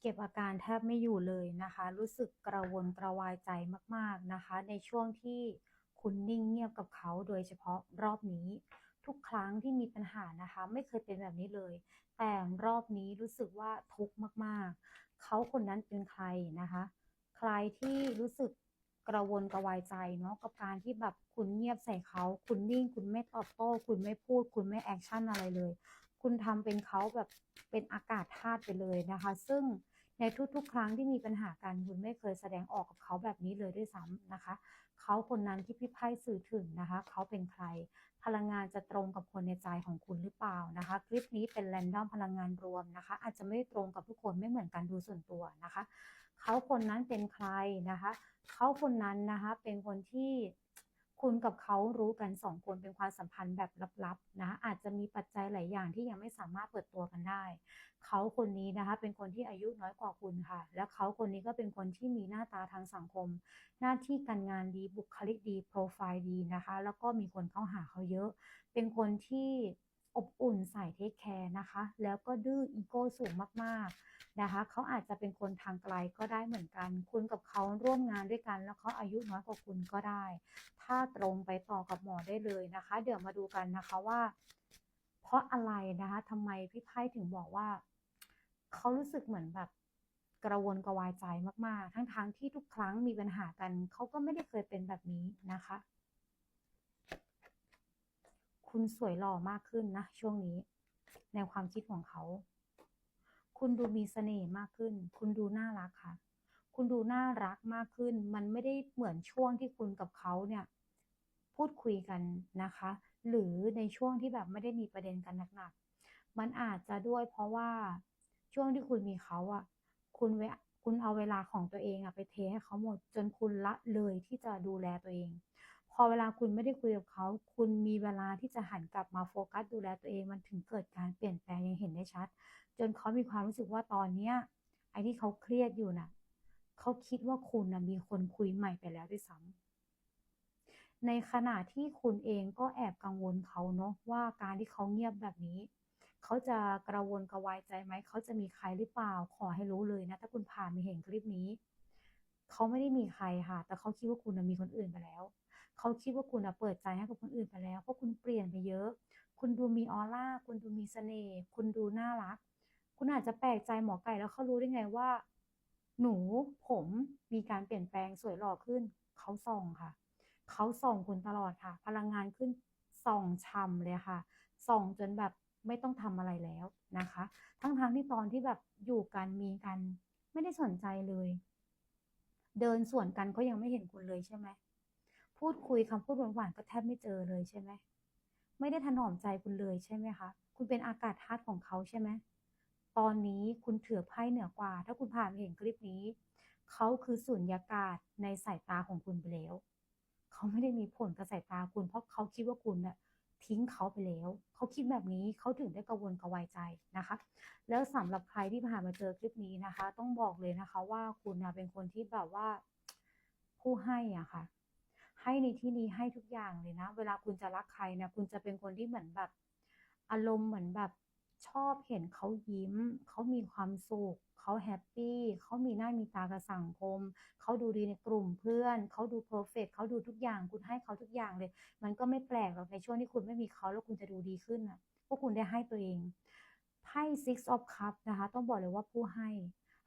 เก็บอาการแทบไม่อยู่เลยนะคะ รู้สึกกระวนกระวายใจมากๆนะคะ ในช่วงที่คุณนิ่งเงียบกับเขาโดยเฉพาะรอบนี้ ทุกครั้งที่มีปัญหานะคะ ไม่เคยเป็นแบบนี้เลย แต่รอบนี้รู้สึกว่าทุกข์มากๆ เขาคนนั้นเป็นใครนะคะ ใครที่รู้สึกกระวนกระวายใจเนาะกับการที่แบบคุณเงียบใส่เขา คุณนิ่ง คุณไม่ตอบโต้ คุณไม่พูด คุณไม่แอคชั่นอะไรเลย คุณทำเป็นเขาแบบเป็นอากาศธาตุไปเลยนะคะ ซึ่ง ในทุกๆ ครั้งที่มีปัญหากันคุณไม่เคยแสดงออกกับเขาแบบนี้เลยด้วยซ้ำนะคะ เขาคนนั้นที่พี่ไพ่สื่อถึงนะคะ เขาเป็นใคร พลังงานจะตรงกับคนในใจของคุณหรือเปล่านะคะ คลิปนี้เป็นแรนดอมพลังงานรวมนะคะ อาจจะไม่ตรงกับทุกคนไม่เหมือนกันดูส่วนตัวนะคะ เขาคนนั้นเป็นใครนะคะ เขาคนนั้นนะคะเป็นคนที่ คุณกับเขารู้กันสองคนเป็นความสัมพันธ์แบบลับๆนะอาจจะมีปัจจัยหลายอย่างที่ยังไม่สามารถเปิดตัวกันได้ เขาคนนี้นะคะเป็นคนที่อายุน้อยกว่าคุณค่ะ และเขาคนนี้ก็เป็นคนที่มีหน้าตาทางสังคม หน้าที่การงานดีบุคลิกดีโปรไฟล์ดีนะคะ แล้วก็มีคนเข้าหาเขาเยอะ เป็นคนที่ อบอุ่นใส่เทคแคร์นะคะ แล้วก็ดื้ออีโก้สูงมากๆนะคะ เขาอาจจะเป็นคนทางไกลก็ได้เหมือนกัน คุณกับเขาร่วมงานด้วยกัน แล้วเขาอายุน้อยกว่าคุณก็ได้ ถ้าตรงไปต่อกับหมอได้เลยนะคะ เดี๋ยวมาดูกันนะคะว่า เพราะอะไรนะคะทำไมพี่ไพ่ถึงบอกว่า เขารู้สึกเหมือนแบบกระวนกระวายใจมากๆ ทั้งๆทที่ทุกครั้งมีปัญหากัน เขาก็ไม่ได้เคยเป็นแบบนี้นะคะ คุณสวยหล่อมากขึ้นนะ ช่วงนี้ ในความคิดของเขา คุณดูมีเสน่ห์มากขึ้น คุณดูน่ารักค่ะ คุณดูน่ารักมากขึ้น มันไม่ได้เหมือนช่วงที่คุณกับเขาเนี่ย พูดคุยกันนะคะ หรือในช่วงที่แบบไม่ได้มีประเด็นกันหนักๆ มันอาจจะด้วยเพราะว่าช่วงที่คุณมีเขาอะคุณเวคุณเอาเวลาของตัวเองอะไปเทให้เขาหมด จนคุณละเลยที่จะดูแลตัวเอง อเวลาคุณไม่ได้คุยกับเขา คุณมีเวลาที่จะหันกลับมาโฟกัสดูแลตัวเองมันถึงเกิดการเปลี่ยนแปลงยังเห็นได้ชัด จนเขามีความรู้สึกว่าตอนเนี้ยไอ้ที่เขาเครียดอยู่น่ะเขาคิดว่าคุณนะมีคนคุยใหม่ไปแล้วด้วยซ้ำในขณะที่คุณเองก็แอบกังวลเขาเนาะว่าการที่เขาเงียบแบบนี้เขาจะกระวนกระวายใจไหม เขาจะมีใครหรือเปล่า ขอให้รู้เลยนะ ถ้าคุณผ่านมาเห็นคลิปนี้ เขาไม่ได้มีใครค่ะ แต่เขาคิดว่าคุณมีคนอื่นไปแล้ว เขาคิดว่าคุณนะเปิดใจให้กับคนอื่นไปแล้ว เพราะคุณเปลี่ยนไปเยอะ คุณดูมีออร่า คุณดูมีเสน่ห์ คุณดูน่ารัก คุณอาจจะแปลกใจหมอไก่แล้วเขารู้ได้ไงว่า หนูผมมีการเปลี่ยนแปลงสวยหล่อขึ้น เขาส่องค่ะ เขาส่องคุณตลอดค่ะ พลังงานขึ้นส่องช่ำเลยค่ะ ส่องจนแบบไม่ต้องทำอะไรแล้วนะคะ ทั้งๆทที่ตอนที่แบบอยู่กันมีกัน ไม่ได้สนใจเลย เดินสวนกันก็ยังไม่เห็นคุณเลยใช่ไหม พูดคุยคำพูดหวานๆก็แทบไม่เจอเลยใช่ไหมไม่ได้ถนอมใจคุณเลยใช่ไหมคะคุณเป็นอากาศธาตุของเขาใช่ไหมตอนนี้คุณถือไพ่เหนือกว่า ถ้าคุณผ่านเห็นคลิปนี้เขาคือสุญญากาศในสายตาของคุณไปแล้วเขาไม่ได้มีผลกับสายตาคุณ เพราะเขาคิดว่าคุณน่ะทิ้งเขาไปแล้ว เขาคิดแบบนี้เขาถึงได้กังวลกระวายใจนะคะ แล้วสำหรับใครที่ผ่านมาเจอคลิปนี้นะคะ ต้องบอกเลยนะคะว่าคุณนะเป็นคนที่แบบว่าผู้ให้อะค่ะ ให้ในที่นี้ให้ทุกอย่างเลยนะ เวลาคุณจะรักใครเนี่ยคุณจะเป็นคนที่เหมือนแบบ อารมณ์เหมือนแบบชอบเห็นเขายิ้ม เขามีความสุข เขาแฮปปี้ เขามีหน้ามีตากับสังคม เขาดูดีในกลุ่มเพื่อน เขาดูเพอร์เฟกเขาดูทุกอย่าง คุณให้เขาทุกอย่างเลย มันก็ไม่แปลกหรอกในช่วงที่คุณไม่มีเขาแล้วคุณจะดูดีขึ้นนะเพราะคุณได้ให้ตัวเองไพ่ six of cups นะคะ ต้องบอกเลยว่าผู้ให้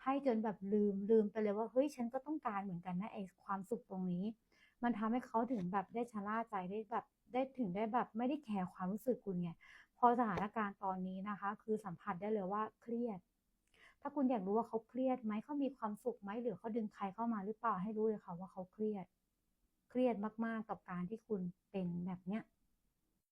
ให้จนแบบลืมลืมไปเลยว่า เฮ้ย ฉันก็ต้องการเหมือนกันนะไอ้ความสุขตรงนี้ มันทำให้เขาถึงแบบได้ชะล่าใจได้แบบได้ถึงได้แบบไม่ได้แคร์ความรู้สึกคุณไงพอสถานการณ์ตอนนี้นะคะ คือสัมผัสได้เลยว่าเครียด ถ้าคุณอยากรู้ว่าเขาเครียดไหมเขามีความสุขไหมหรือเขาดึงใครเข้ามาหรือเปล่าให้รู้เลยค่ะว่าเขาเครียด เครียดมากๆกับการที่คุณเป็นแบบเนี้ย